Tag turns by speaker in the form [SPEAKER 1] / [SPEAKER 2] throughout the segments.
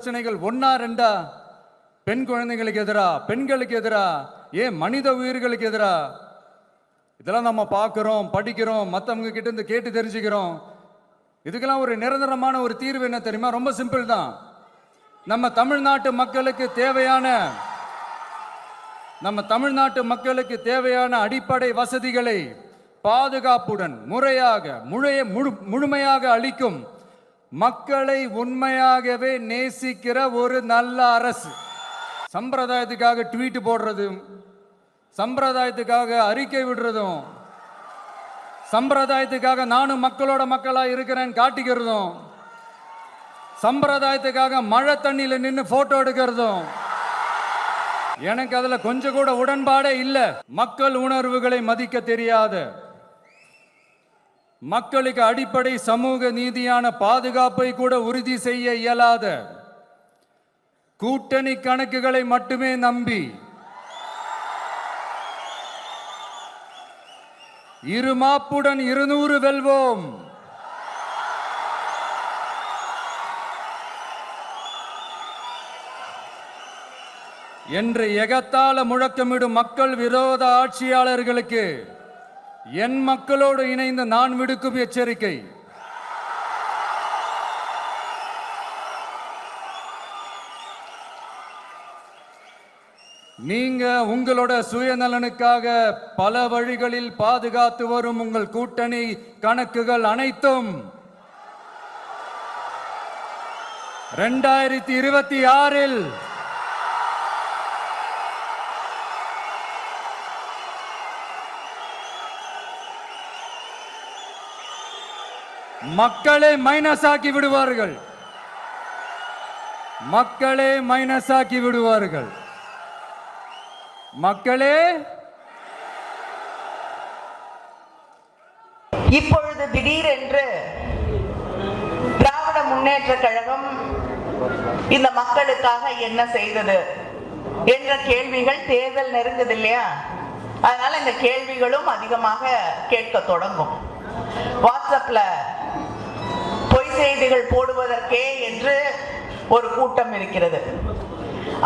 [SPEAKER 1] பிரச்சனைகள் ஒன்னா ரெண்டா? பெண் குழந்தைங்களுக்கு எதிரா? பெண்களுக்கு எதிரா? ஏன் மனித உயிர்களுக்கு எதிரா? இதெல்லாம் நம்ம பார்க்குறோம் படிக்கிறோம் மற்றவங்க கிட்ட இருந்து கேட்டு தெரிஞ்சுக்கிறோம். இதுக்கெல்லாம் ஒரு நிரந்தரமான ஒரு தீர்வு என்ன தெரியுமா? ரொம்ப சிம்பிள் தான். நம்ம தமிழ்நாட்டு மக்களுக்கு தேவையான நம்ம தமிழ்நாட்டு மக்களுக்கு தேவையான அடிப்படை வசதிகளை பாதுகாப்புடன் முறையாக முழைய முழு முழுமையாக அளிக்கும் மக்களை உண்மையாகவே நேசிக்கிற ஒரு நல்ல அரசு. சம்பிரதாயத்துக்காக ட்வீட் போடுறதும் சம்பிரதாயத்துக்காக அறிக்கை விடுறதும் சம்பிரதாயத்துக்காக நானும் மக்களோட மக்களா இருக்கிறேன்னு காட்டிக்கிறதும் சம்பிரதாயத்துக்காக மழை தண்ணியில் நின்று போட்டோ எடுக்கிறதும். எனக்கு அதுல கொஞ்சம் கூட உடன்பாடே இல்லை. மக்கள் உணர்வுகளை மதிக்க தெரியாத மக்களுக்கு அடிப்படை சமூக நீதியான பாதுகாப்பை கூட உறுதி செய்ய இயலாத கூட்டணி கணக்குகளை மட்டுமே நம்பி இருமாப்புடன் இருநூறு வெல்வோம். என்று எகத்தால முழக்கமிடும் மக்கள் விரோத ஆட்சியாளர்களுக்கு என் மக்களோடு இணைந்து நான் விடுக்கும் எச்சரிக்கை. நீங்க உங்களோட சுயநலனுக்காக பல வழிகளில் பாதுகாத்து வரும் உங்கள் கூட்டணி கணக்குகள் அனைத்தும் ரெண்டாயிரத்தி இருபத்தி ஆறில் மக்களை மைனஸ் ஆக்கி விடுவார்கள். மக்களை மைனஸ் ஆக்கி விடுவார்கள். மக்களே
[SPEAKER 2] இப்பொழுது திடீரென்று திராவிட முன்னேற்ற கழகம் இந்த மக்களுக்காக என்ன செய்தது என்ற கேள்விகள் தேர்தல் நெருங்குது இல்லையா? அதனால இந்த கேள்விகளும் அதிகமாக கேட்க தொடங்கும். வாட்ஸ்அப்ல செய்திகள் போடுவதற்கே என்று ஒரு கூட்டம் இருக்கிறது.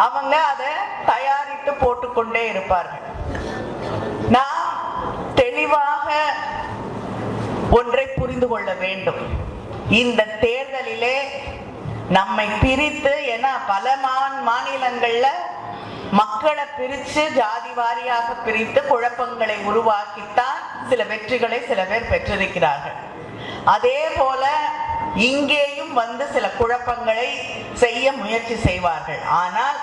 [SPEAKER 2] அவங்க அதை தயாரித்து போட்டுக்கொண்டே இருப்பார்கள். நாம் தெளிவாக ஒன்றை புரிந்து கொள்ள வேண்டும். இந்த தேர்தலிலே நம்மை பிரித்து என பல மாநிலங்கள்ல மக்களை பிரித்து ஜாதி வாரியாக பிரித்து குழப்பங்களை உருவாக்கித்தான் சில வெற்றிகளை சில பேர் பெற்றிருக்கிறார்கள். அதே போல இங்கேயும் வந்து சில குழப்பங்களை செய்ய முயற்சி செய்வார்கள். ஆனால்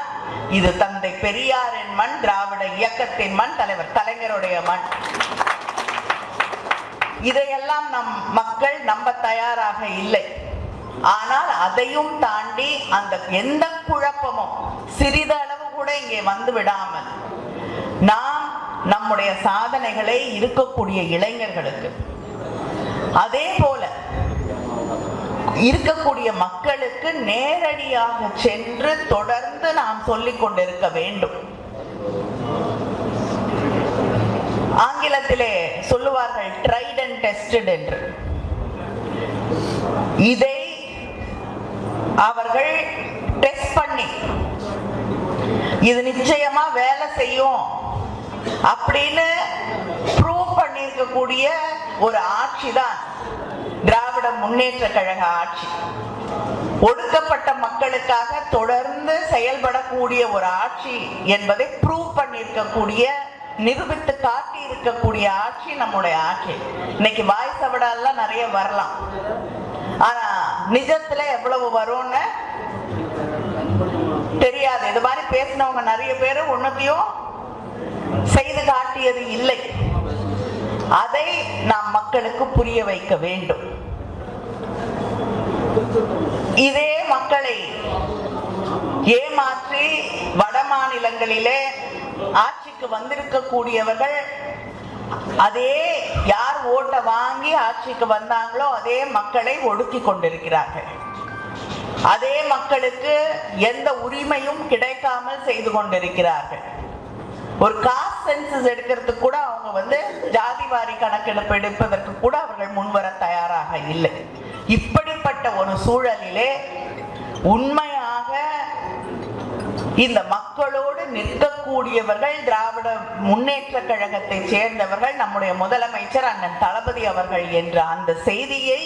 [SPEAKER 2] இது தந்தை பெரியாரின் மண் திராவிட இயக்கத்தின் மண் தலைவர் கலைஞருடைய மண். இதையெல்லாம் நம் மக்கள் நம்ப தயாராக இல்லை. ஆனால் அதையும் தாண்டி அந்த எந்த குழப்பமும் சிறிதளவு கூட இங்கே வந்து விடாமல் நாம் நம்முடைய சாதனைகளை இருக்கக்கூடிய இளைஞர்களுக்கு அதே இருக்கக்கூடிய மக்களுக்கு நேரடியாக சென்று தொடர்ந்து நாம் சொல்லிக் கொண்டிருக்க வேண்டும். ஆங்கிலத்திலே சொல்லுவார்கள் ட்ரைட் அண்ட் டெஸ்டட் என்று. இதை அவர்கள் டெஸ்ட் பண்ணி இது நிச்சயமா வேலை செய்யும் அப்படின்னு ப்ரூவ் பண்ணியிருக்கக்கூடிய ஒரு ஆட்சி தான். முன்னேற்ற கழக ஆட்சி. ஒடுக்கப்பட்ட மக்களுக்காக தொடர்ந்து செயல்படக்கூடிய ஒரு ஆட்சி என்பதை ப்ரூவ் பண்ணியிருக்கக்கூடிய நிரூபித்து காட்டி இருக்கக்கூடிய ஆட்சி நம்முடைய ஆட்சி. இன்னைக்கு வாய் விடலாம் நிறைய வரலாம். ஆனா நிஜத்துல எவ்வளவு வரும்னு தெரியாது. இது மாதிரி பேசினவங்க நிறைய பேர் ஒன்னத்தையும் செய்து காட்டியது இல்லை. அதை நாம் மக்களுக்கு புரிய வைக்க வேண்டும். இதே மக்களை ஏமாற்றி வட மாநிலங்களிலே ஆட்சிக்கு வந்திருக்கக்கூடியவர்கள் அதே யார் ஓட்டை வாங்கி ஆட்சிக்கு வந்தாங்களோ அதே மக்களை ஒடுக்கி கொண்டிருக்கிறார்கள். அதே மக்களுக்கு எந்த உரிமையும் கிடைக்காமல் செய்து கொண்டிருக்கிறார்கள். ஒரு காஸ்ட் சென்சஸ் எடுக்கிறதுக்கு கூட அவங்க வந்து ஜாதிவாரி கணக்கெடுப்பு எடுப்பதற்கு கூட அவர்கள் முன்வர தயாராக இல்லை. இப்படிப்பட்ட ஒரு சூழலிலே உண்மையாக இந்த மக்களோடு நிற்கக்கூடியவர்கள் திராவிட முன்னேற்ற கழகத்தை சேர்ந்தவர்கள் நம்முடைய முதலமைச்சர் அண்ணன் தளபதி அவர்கள் என்ற அந்த செய்தியை